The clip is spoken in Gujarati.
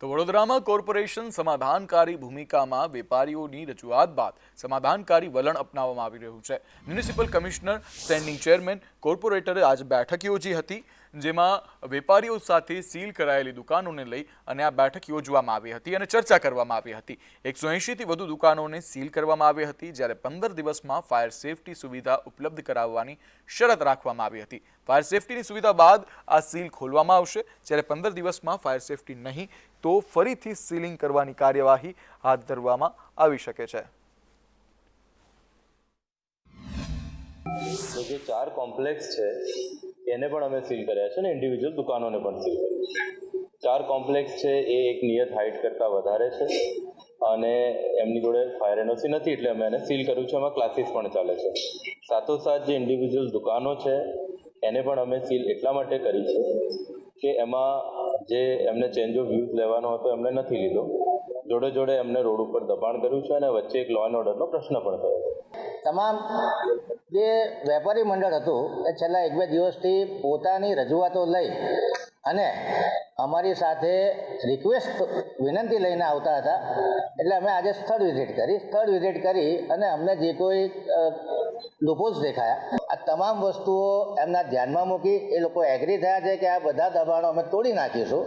તો વડોદરામાં કોર્પોરેશન સમાધાનકારી ભૂમિકામાં વેપારીઓની રજૂઆત બાદ સમાધાનકારી વલણ અપનાવવામાં આવી રહ્યું છે. મ્યુનિસિપલ કમિશનર સ્ટેન્ડિંગ ચેરમેન કોર્પોરેટરે આજે બેઠક યોજી હતી. જેમાં વેપારીઓ સાથે સીલ કરાયેલી દુકાનોને લઈ અને આ બેઠક યોજવામાં આવી હતી અને ચર્ચા કરવામાં આવી હતી. એકસો એંશીથી વધુ દુકાનોને સીલ કરવામાં આવી હતી, જ્યારે પંદર દિવસમાં ફાયર સેફટી સુવિધા ઉપલબ્ધ કરાવવાની શરત રાખવામાં આવી હતી. ફાયર સેફટીની સુવિધા બાદ આ સીલ ખોલવામાં આવશે. જ્યારે પંદર દિવસમાં ફાયર સેફટી નહીં, તો ફરીથી સીલિંગ કરવાની કાર્યવાહી હાથ ધરવામાં આવી શકે છે. જે ચાર કોમ્પ્લેક્સ છે એને પણ અમે સીલ કર્યા છે ને ઇન્ડિવિજ્યુઅલ દુકાનોને પણ સીલ કરી ચાર કોમ્પ્લેક્સ છે, એ એક નિયત હાઇટ કરતાં વધારે છે અને એમની જોડે ફાયર એનઓસી નથી, એટલે અમે એને સીલ કર્યું છે, એમાં ક્લાસીસ પણ ચાલે છે. સાથોસાથ જે ઇન્ડિવિજ્યુઅલ દુકાનો છે, એને પણ અમે સીલ એટલા માટે કરી છે કે એમાં જે એમને ચેન્જ ઓફ વ્યૂઝ લેવાનો હતો, એમને નથી લીધો. જોડે જોડે એમને રોડ ઉપર દબાણ કર્યું છે અને વચ્ચે એક લો એન્ડ ઓર્ડરનો પ્રશ્ન પણ થયો. તમામ જે વેપારી મંડળ હતું, એ છેલ્લા એક બે દિવસથી પોતાની રજૂઆતો લઈ અને અમારી સાથે રિક્વેસ્ટ વિનંતી લઈને આવતા હતા. એટલે અમે આજે સ્થળ વિઝિટ કરી. સ્થળ વિઝિટ કરી અને અમને જે કોઈ લુપોઝ દેખાયા, આ તમામ વસ્તુઓ એમના ધ્યાનમાં મૂકી એ લોકો એગ્રી થયા છે કે આ બધા દબાણો અમે તોડી નાખીશું.